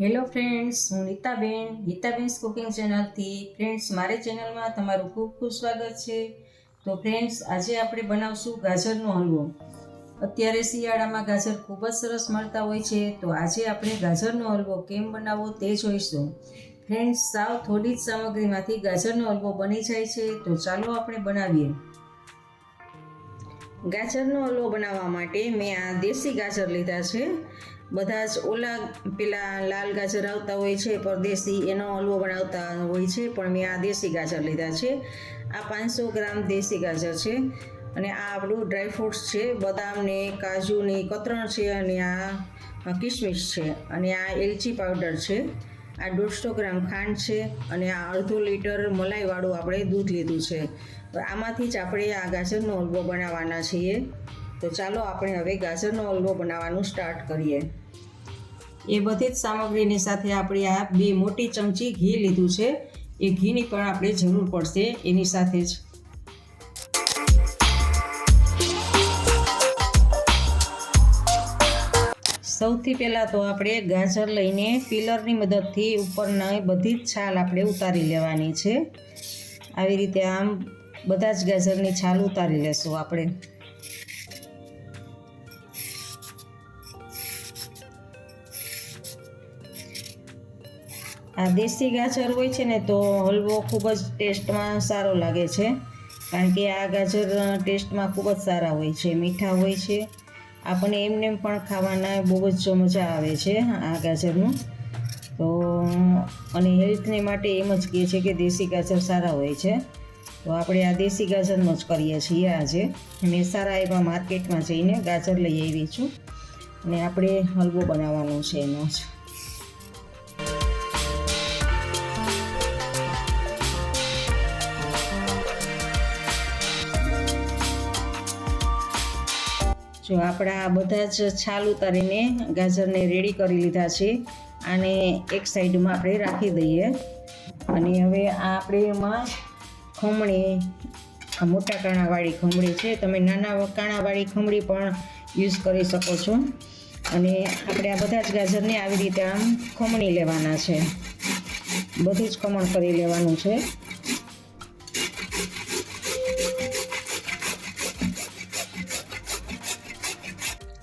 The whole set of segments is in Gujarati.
હેલો ફ્રેન્ડ્સ હું નીતાબેન, નીતાબેન્સ કુકિંગ ચેનલથી. ફ્રેન્ડ્સ મારી ચેનલમાં તમારું ખૂબ ખૂબ સ્વાગત છે. તો ફ્રેન્ડ્સ આજે આપણે બનાવશું ગાજરનો હલવો. અત્યારે શિયાળામાં ગાજર ખૂબ જ સરસ મળતા હોય છે. તો આજે આપણે ગાજરનો હલવો કેમ બનાવવો તે જોઈશું. ફ્રેન્ડ્સ સાવ થોડી જ સામગ્રીમાંથી ગાજરનો હલવો બની જાય છે. તો ચાલો આપણે બનાવીએ. ગાજરનો હલવો બનાવવા માટે મેં આ દેશી ગાજર લીધા છે. બધા જ ઓલા પેલા લાલ ગાજર આવતા હોય છે, પરદેશી એનો હલવો બનાવતા હોય છે, પણ મેં આ દેશી ગાજર લીધા છે. આ પાંચસો ગ્રામ દેશી ગાજર છે અને આ આપણું ડ્રાયફ્રૂટ્સ છે. બદામ ને કાજુની કતરણ છે અને આ કિશમિશ છે અને આ એલચી પાવડર છે. આ દોઢસો ગ્રામ ખાંડ છે અને આ અડધો લીટર મલાઈવાળું આપણે દૂધ લીધું છે. આમાંથી જ આપણે આ ગાજરનો હલવો બનાવવાના છીએ. તો ચાલો આપણે હવે ગાજરનો હલવો બનાવવાનું સ્ટાર્ટ કરીએ. એ બધી જ સામગ્રીની સાથે આપણે આ બે મોટી ચમચી ઘી લીધું છે. એ ઘીની પણ આપણે જરૂર પડશે એની સાથે જ. સૌથી પહેલાં તો આપણે ગાજર લઈને પીલરની મદદથી ઉપરના બધી જ છાલ આપણે ઉતારી લેવાની છે. આવી રીતે આમ બધા જ ગાજરની છાલ ઉતારી લેશું આપણે. આ દેશી ગાજર હોય છે ને તો હલવો ખૂબ જ ટેસ્ટમાં સારો લાગે છે. કારણ કે આ ગાજર ટેસ્ટમાં ખૂબ જ સારા હોય છે, મીઠા હોય છે. આપણને એમને પણ ખાવાના બહુ જ મજા આવે છે, આ ગાજરનું. તો અને હેલ્થને માટે એમ જ કહે છે કે દેશી ગાજર સારા હોય છે. તો આપણે આ દેશી ગાજરનો જ કરીએ છીએ આજે. મેં સારા એવા માર્કેટમાં જઈને ગાજર લઈ આવી છું. અને આપણે હલવો બનાવવાનો છે એનો જ. જો આપણા બધા જ છાલ ઉતારીને ગાજરને રેડી કરી લીધા છે આને એક સાઈડમાં આપણે રાખી દઈએ. અને હવે આ આપણે એમાં ખમણી, આ મોટા કાણાવાળી ખમણી છે, તમે નાના કાણાવાળી ખમણી પણ યુઝ કરી શકો છો. અને આપણે આ બધા જ ગાજરને આવી રીતે આમ ખમણી લેવાના છે. બધું જ ખમણ કરી લેવાનું છે.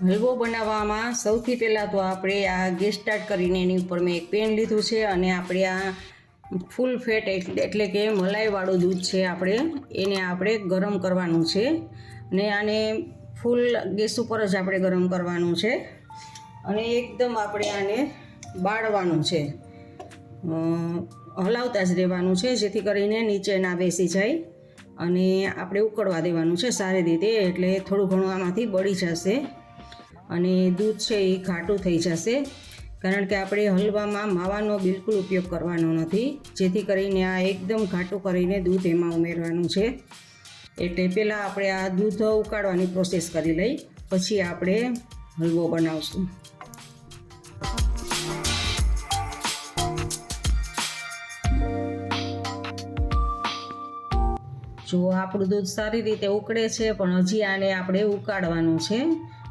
હલવો બનાવવામાં સૌથી પહેલાં તો આપણે આ ગેસ સ્ટાર્ટ કરીને એની ઉપર મેં એક પેન લીધું છે અને આપણે આ ફૂલ ફેટ એટલે કે મલાઈવાળું દૂધ છે આપણે, એને આપણે ગરમ કરવાનું છે. અને આને ફૂલ ગેસ ઉપર જ આપણે ગરમ કરવાનું છે. અને એકદમ આપણે આને બાળવાનું છે. હલાવતા જ રહેવાનું છે, જેથી કરીને નીચે ના બેસી જાય. અને આપણે ઉકળવા દેવાનું છે સારી રીતે, એટલે થોડું ઘણું આમાંથી બળી જશે. અને દૂધ છે એ ઘાટું થઈ જશે. કારણ કે આપણે હલવામાં માવાનો બિલકુલ ઉપયોગ કરવાનો નથી. જેથી કરીને આ એકદમ ઘાટું કરીને દૂધ એમાં ઉમેરવાનું છે. એટલે પહેલાં આપણે આ દૂધ ઉકાળવાની પ્રોસેસ કરી લઈ, પછી આપણે હલવો બનાવશું. જો આપણું દૂધ સારી રીતે ઉકળે છે, પણ હજી આને આપણે ઉકાળવાનું છે.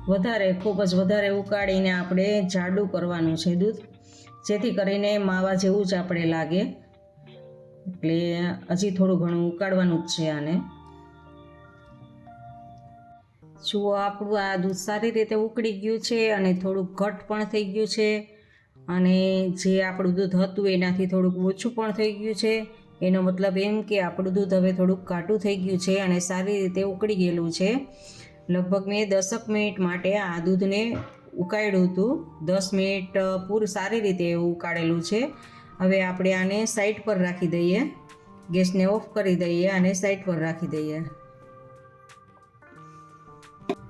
વધારે, ખૂબ જ વધારે ઉકાળીને આપણે જાડું કરવાનું છે દૂધ. જેથી કરીને માવા જેવું જ આપણે લાગે. એટલે હજી થોડું ઘણું ઉકાળવાનું જ છે આને. જુઓ, આપણું આ દૂધ સારી રીતે ઉકળી ગયું છે અને થોડુંક ઘટ પણ થઈ ગયું છે. અને જે આપણું દૂધ હતું એનાથી થોડુંક ઓછું પણ થઈ ગયું છે. એનો મતલબ એમ કે આપણું દૂધ હવે થોડુંક ઘાટું થઈ ગયું છે અને સારી રીતે ઉકળી ગયેલું છે. લગભગ મેં દસક મિનિટ માટે આ દૂધને ઉકાળ્યું હતું. દસ મિનિટ પૂરું સારી રીતે ઉકાળેલું છે. હવે આપણે આને સાઈડ પર રાખી દઈએ. ગેસને ઓફ કરી દઈએ અને સાઈડ પર રાખી દઈએ.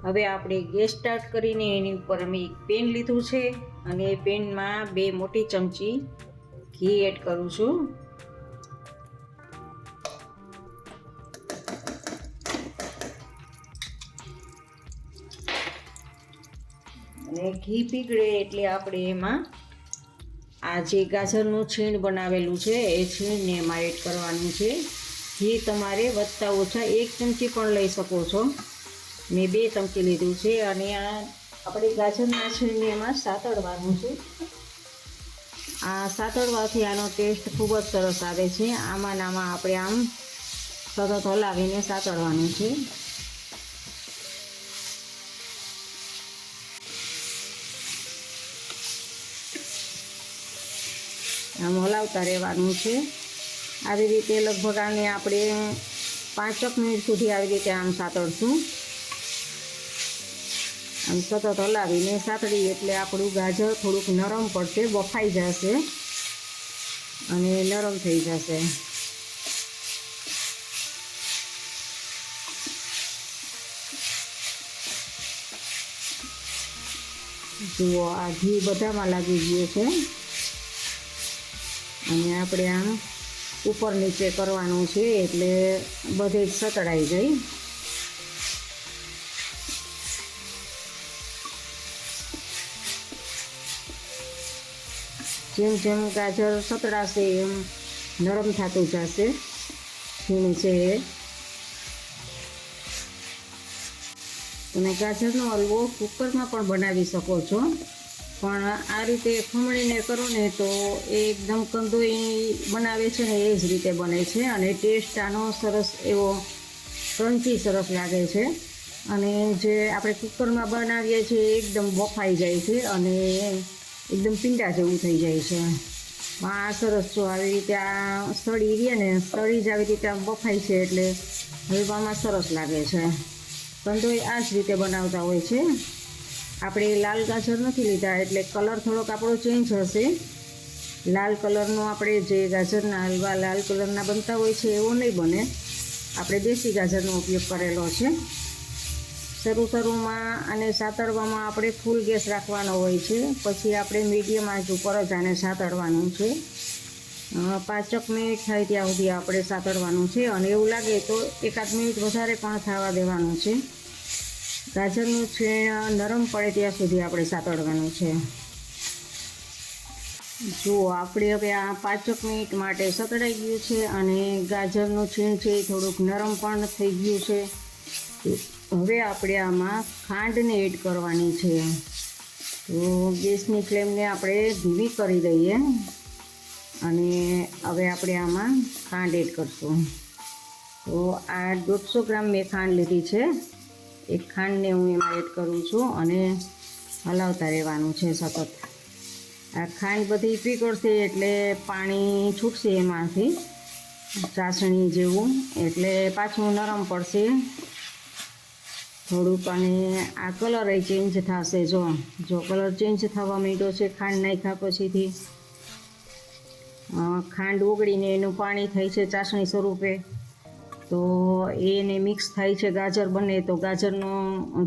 હવે આપણે ગેસ સ્ટાર્ટ કરીને એની ઉપર અમે એક પેન લીધું છે અને એ પેનમાં બે મોટી ચમચી ઘી એડ કરું છું. અને ઘી પીગળે એટલે આપણે એમાં આ જે ગાજરનું છીણ બનાવેલું છે, એ છીણને એમાં એડ કરવાનું છે. ઘી તમારે વધતા ઓછા એક ચમચી પણ લઈ શકો છો. મેં બે ચમચી લીધું છે અને આ આપણે ગાજરના છીણને એમાં સાતડવાનું છે. આ સાતળવાથી આનો ટેસ્ટ ખૂબ જ સરસ આવે છે. આમાં નામાં આપણે આમ સતત હલાવીને સાતળવાનું છે. હલાવતા રહેવાનું છે. આવી રીતે લગભગ આને આપણે પાંચક મિનિટ સુધી આવી રીતે આમ સાતળશું. આમ સતત હલાવીને સાતળી એટલે આપણું ગાજર થોડુંક નરમ પડશે, બફાઈ જશે અને નરમ થઈ જશે. જુઓ આ ઘી બધામાં લાગી ગયું છે. અને આપણે આમ ઉપર નીચે કરવાનું છે એટલે બધે જ સતળાઈ જાય. જેમ જેમ ગાજર સતળાશે એમ નરમ થતું જશે. છીણ છે તમે ગાજરનો હલવો કુકરમાં પણ બનાવી શકો છો. પણ આ રીતે ખમણીને કરો ને તો એકદમ કંદોઈ બનાવે છે ને એ જ રીતે બને છે. અને ટેસ્ટ આનો સરસ એવો ક્રન્ચી સરસ લાગે છે. અને જે આપણે કુકરમાં બનાવીએ છીએ એકદમ બફાઈ જાય છે અને એકદમ પીંડા જેવું થઈ જાય છે. આ સરસ જો આવી રીતે આ સળી રહે ને સળી જ આવી રીતે બફાય છે એટલે હલવામાં સરસ લાગે છે. કંદોઈ આ જ રીતે બનાવતા હોય છે. આપણે લાલ ગાજર નથી લીધા, એટલે કલર થોડોક આપણો ચેન્જ હશે. લાલ કલરનો આપણે જે ગાજરના હલવા લાલ કલરના બનતા હોય છે, એવો નહીં બને. આપણે દેશી ગાજરનો ઉપયોગ કરેલો છે. શરૂ શરૂમાં આને સાતળવામાં આપણે ફૂલ ગેસ રાખવાનો હોય છે. પછી આપણે મીડિયમ આંચ ઉપર જ આને સાતળવાનું છે. પાંચક મિનિટ થાય ત્યાં સુધી આપણે સાતળવાનું છે. અને એવું લાગે તો એકાદ મિનિટ વધારે પણ થવા દેવાનું છે. ગાજરનું છીણ નરમ પડે ત્યાં સુધી આપણે સાતળવાનું છે. જુઓ, આપણે હવે આ પાંચક મિનિટ માટે સતડાઈ ગયું છે અને ગાજરનું છીણ છે એ થોડુંક નરમ પણ થઈ ગયું છે. હવે આપણે આમાં ખાંડને એડ કરવાની છે. તો ગેસની ફ્લેમને આપણે ધીમી કરી દઈએ અને હવે આપણે આમાં ખાંડ એડ કરશું. તો આ દોઢસો ગ્રામ મેં ખાંડ લીધી છે. એક ખાંડને હું એમાં એડ કરું છું અને હલાવતા રહેવાનું છે સતત. આ ખાંડ બધી પીગળશે એટલે પાણી છૂટશે એમાંથી, ચાસણી જેવું, એટલે પાછું નરમ પડશે. થોડુંક અને આ કલર ચેન્જ થશે જો જો કલર ચેન્જ થવા માંડ્યો છે ખાંડ નાખ્યા પછીથી. ખાંડ ઓગળીને એનું પાણી થાય છે ચાસણી સ્વરૂપે. તો એને મિક્સ થાય છે ગાજર બને તો ગાજરનો,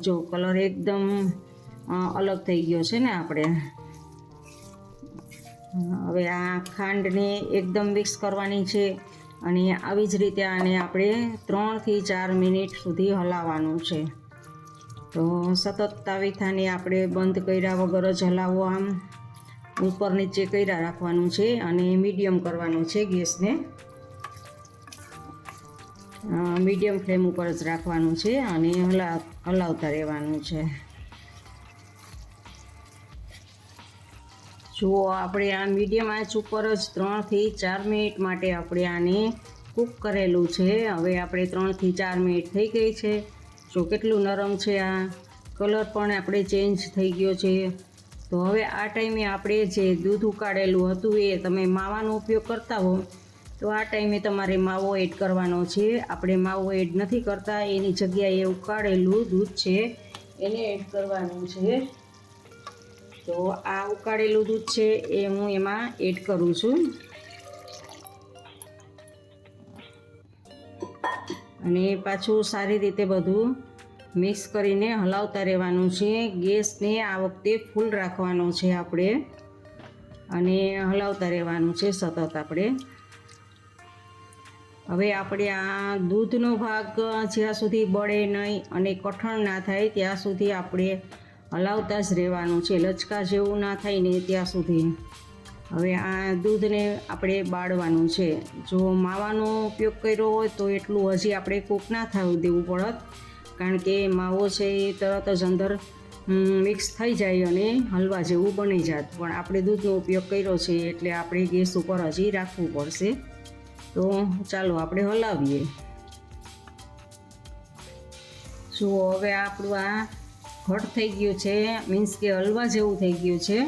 જો કલર એકદમ અલગ થઈ ગયો છે ને આપણે. હવે આ ખાંડને એકદમ મિક્સ કરવાની છે અને આવી જ રીતે આને આપણે ત્રણથી ચાર મિનિટ સુધી હલાવવાનું છે. તો સતત તાવીથાને આપણે બંધ કર્યા વગર જ હલાવો આમ. ઉપર નીચે કર્યા રાખવાનું છે અને મીડિયમ કરવાનું છે ગેસને. મીડિયમ ફ્લેમ ઉપર જ રાખવાનું છે અને હલા, હલાવતા રહેવાનું છે. જુઓ, આપણે આ મીડિયમ આંચ ઉપર જ ત્રણથી ચાર મિનિટ માટે આપણે આને કૂક કરેલું છે. હવે આપણે ત્રણથી ચાર મિનિટ થઈ ગઈ છે. જો કેટલું નરમ છે આ. કલર પણ આપણે ચેન્જ થઈ ગયો છે. તો હવે આ ટાઈમે આપણે જે દૂધ ઉકાળેલું હતું એ તમે માવાનો ઉપયોગ કરતા હો. તો આ ટાઈમે તમારે માવો એડ કરવાનો છે. આપણે માવો એડ નથી કરતા, એની જગ્યાએ ઉકાળેલું દૂધ છે, એને એડ કરવાનું છે. તો આ ઉકાળેલું દૂધ છે, એ હું એમાં એડ કરું છું. અને પાછું સારી રીતે બધું મિક્સ કરીને હલાવતા રહેવાનું છે. ગેસને આ વખતે ફૂલ રાખવાનો છે આપણે. અને હલાવતા રહેવાનું છે સતત આપણે. હવે આપણે આ દૂધનો ભાગ જ્યાં સુધી બળે નહીં અને કઠણ ના થાય ત્યાં સુધી આપણે હલાવતા જ રહેવાનું છે. લચકા જેવું ના થાય ને ત્યાં સુધી. હવે આ દૂધને આપણે બાળવાનું છે. જો માવાનો ઉપયોગ કર્યો હોય તો એટલું હજી આપણે કૂક ના થવું દેવું પડત, કારણ કે માવો છે એ તરત જ અંદર મિક્સ થઈ જાય અને હલવા જેવું બની જાત. પણ આપણે દૂધનો ઉપયોગ કર્યો છે એટલે આપણે ગેસ ઉપર હજી રાખવું પડશે. તો ચાલો આપણે હલાવીએ. જુઓ, હવે આપણું આ ઘટ થઈ ગયું છે મીન્સ કે હલવા જેવું થઈ ગયું છે.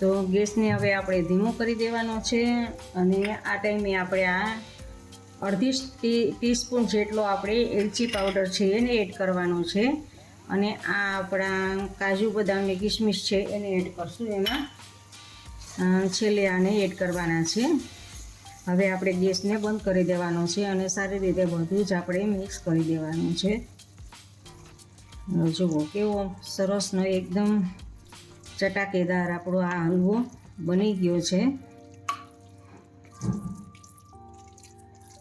તો ગેસને હવે આપણે ધીમો કરી દેવાનો છે અને આ ટાઈમે આપણે આ અડધી ટીસ્પૂન જેટલો આપણે એલચી પાવડર છે એને એડ કરવાનો છે. અને આ આપણા કાજુ બદામ ને છે એને એડ કરશું. એમાં છેલ્લે આને એડ કરવાના છે. હવે આપણે ગેસને બંધ કરી દેવાનો છે અને સારી રીતે બધું જ આપણે મિક્સ કરી દેવાનું છે. જુઓ કેવો સરસનો એકદમ ચટાકેદાર આપણો આ હલવો બની ગયો છે.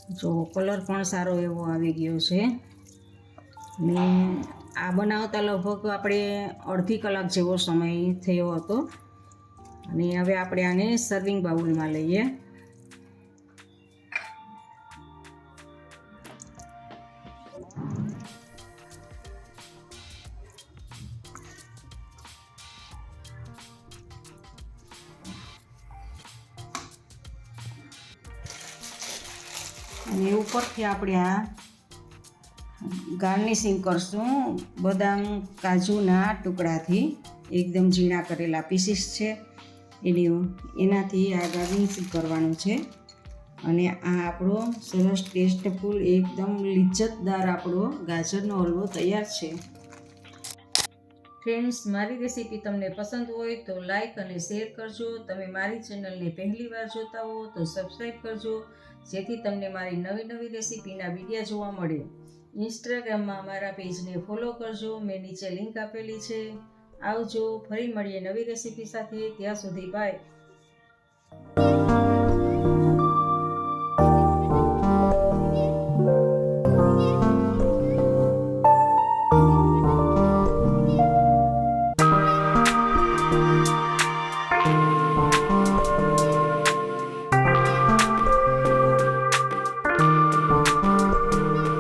જો કલર પણ સારો એવો આવી ગયો છે. ને આ બનાવતા લગભગ આપણે અડધી કલાક જેવો સમય થયો હતો. અને હવે આપણે આને સર્વિંગ બાઉલમાં લઈએ. અને ઉપરથી આપણે આ ગાર્નિશિંગ કરશું. બદામ, કાજુના ટુકડાથી એકદમ ઝીણા કરેલા પીસીસ છે. એની એનાથી આ ગાર્નિશિંગ કરવાનું છે. અને આ આપણો સરસ ટેસ્ટફુલ, એકદમ લિજ્જતદાર આપણો ગાજરનો હલવો તૈયાર છે. ફ્રેન્ડ્સ મારી રેસીપી તમને પસંદ હોય તો લાઈક અને શેર કરજો. તમે મારી ચેનલને પહેલી વાર જોતા હો તો સબસ્ક્રાઈબ કરજો. જેથી તમને મારી નવી નવી રેસીપીના વિડીયા જોવા મળે. ઇન્સ્ટાગ્રામમાં મારા પેજને ફોલો કરજો. મેં નીચે લિંક આપેલી છે. આવજો. ફરી મળીએ નવી રેસીપી સાથે. ત્યાં સુધી બાય